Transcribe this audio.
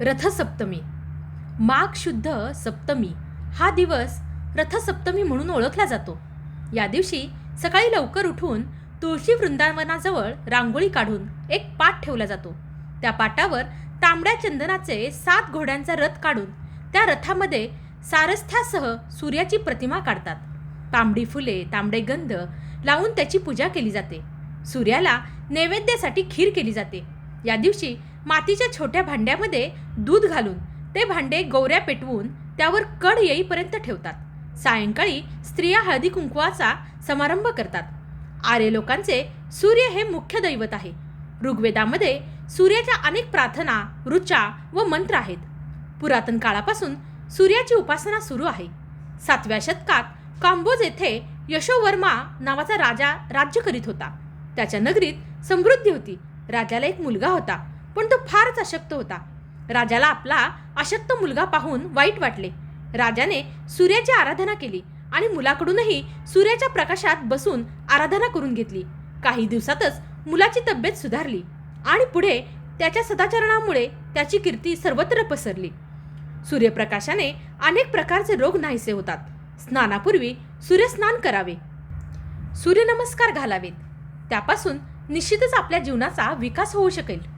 रथसप्तमी. माघ शुद्ध सप्तमी. हा दिवस रथसप्तमी म्हणून ओळखला जातो. या दिवशी सकाळी लवकर उठून तुळशी वृंदावनाजवळ रांगोळी काढून एक पाट ठेवला जातो. त्या पाटावर तांबड्या चंदनाचे सात घोड्यांचा रथ काढून त्या रथामध्ये सारस्थ्यासह सूर्याची प्रतिमा काढतात. तांबडी फुले तांबडे गंध लावून त्याची पूजा केली जाते. सूर्याला नैवेद्यासाठी खीर केली जाते. या दिवशी मातीच्या छोट्या भांड्यामध्ये दूध घालून ते भांडे गौऱ्या पेटवून त्यावर कड येईपर्यंत ठेवतात. सायंकाळी स्त्रिया हळदी कुंकवाचा समारंभ करतात. आर्य लोकांचे सूर्य हे मुख्य दैवत आहे. ऋग्वेदामध्ये सूर्याच्या अनेक प्रार्थना ऋचा व मंत्र आहेत. पुरातन काळापासून सूर्याची उपासना सुरू आहे. सातव्या शतकात कांबोज येथे यशोवर्मा नावाचा राजा राज्य करीत होता. त्याच्या नगरीत समृद्धी होती. राजाला एक मुलगा होता. पण तो फारच अशक्त होता. राजाला आपला अशक्त मुलगा पाहून वाईट वाटले. राजाने सूर्याची आराधना केली आणि मुलाकडूनही सूर्याच्या प्रकाशात बसून आराधना करून घेतली. काही दिवसातच मुलाची तब्येत सुधारली आणि पुढे त्याच्या सदाचरणामुळे त्याची कीर्ती सर्वत्र पसरली. सूर्यप्रकाशाने अनेक प्रकारचे रोग नाहीसे होतात. स्नानापूर्वी सूर्यस्नान करावे. सूर्यनमस्कार घालावेत. त्यापासून निश्चितच आपल्या जीवनाचा विकास होऊ शकेल.